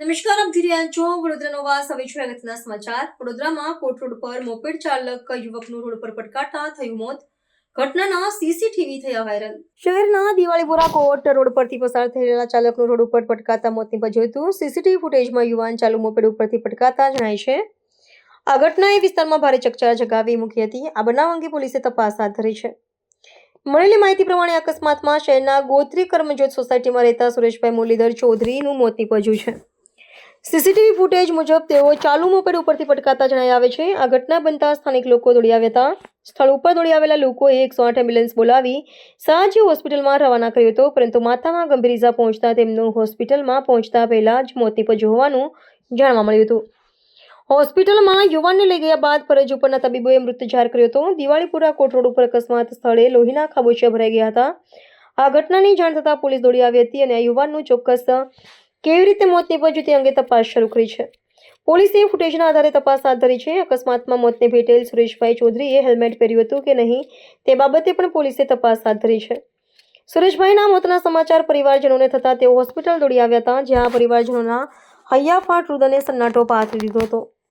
નમસ્કાર આપ જોઈ રહ્યા છો વડોદરા નવા હવે છે અગત્યના સમાચાર. વડોદરામાં કોટ રોડ પર મોપેડ ચાલક યુવકનું રોડ પર પટકાતા થયું મોત. ઘટનાના સીસીટીવી થયા વાયરલ. શહેરના દિવાળીપુરા કોટ રોડ પરથી પસાર રહેલા ચાલકનું રોડ ઉપર પટકાતા મોત નિપજ્યું હતું. સીસીટીવી ફૂટેજમાં યુવાન ચાલુ મોપેડ ઉપરથી પટકાતા જણાય છે. આ ઘટનાએ વિસ્તારમાં ભારે ચકચાર જગાવી મૂકી હતી. આ બનાવ અંગે પોલીસે તપાસ હાથ ધરી છે. મળેલી માહિતી પ્રમાણે અકસ્માતમાં શહેરના ગોત્રી કર્મજોત સોસાયટીમાં રહેતા સુરેશભાઈ મુરલીધર ચૌધરીનું મોત નિપજ્યું છે. સીસીટીવી ફૂટેજ મુજબ તેઓ ચાલુ મોપેડ ઉપરથી પટકાતા જણાઈ આવે છે. આ ઘટના બનતા સ્થાનિક લોકો દોડી આવ્યા હતા. સ્થળ ઉપર દોડી આવેલા લોકોએ એકસો આઠ એમ્બ્યુલન્સ બોલાવી સાંજે હોસ્પિટલમાં રવાના કર્યો હતો, પરંતુ માથામાં ગંભીર ઇજા પહોંચતા તેમનું હોસ્પિટલમાં પહોંચતા પહેલા જ મોત નીપજ્યું હોવાનું જાણવા મળ્યું હતું. હોસ્પિટલમાં યુવાનને લઈ ગયા બાદ ફરજ ઉપરના તબીબોએ મૃત જાહેર કર્યો હતો. દિવાળીપુરા કોટ રોડ ઉપર અકસ્માત સ્થળે લોહીના ખાબોચિયા ભરાઈ ગયા હતા. આ ઘટનાની જાણ થતાં પોલીસ દોડી આવી હતી અને આ યુવાનનું ચોક્કસ કેવી રીતે મોત નીપજ્યું તે અંગે તપાસ શરૂ કરી છે. પોલીસે ફૂટેજના આધારે તપાસ હાથ ધરી છે. અકસ્માતમાં મોતને ભેટેલ સુરેશભાઈ ચૌધરીએ હેલ્મેટ પહેર્યું હતું કે નહીં તે બાબતે પણ પોલીસે તપાસ હાથ ધરી છે. સુરેશભાઈના મોતના સમાચાર પરિવારજનોને થતાં તેઓ હોસ્પિટલ દોડી આવ્યા હતા, જ્યાં પરિવારજનોના હૈયાફાટ રુદને સન્નાટો પાથરી દીધો હતો.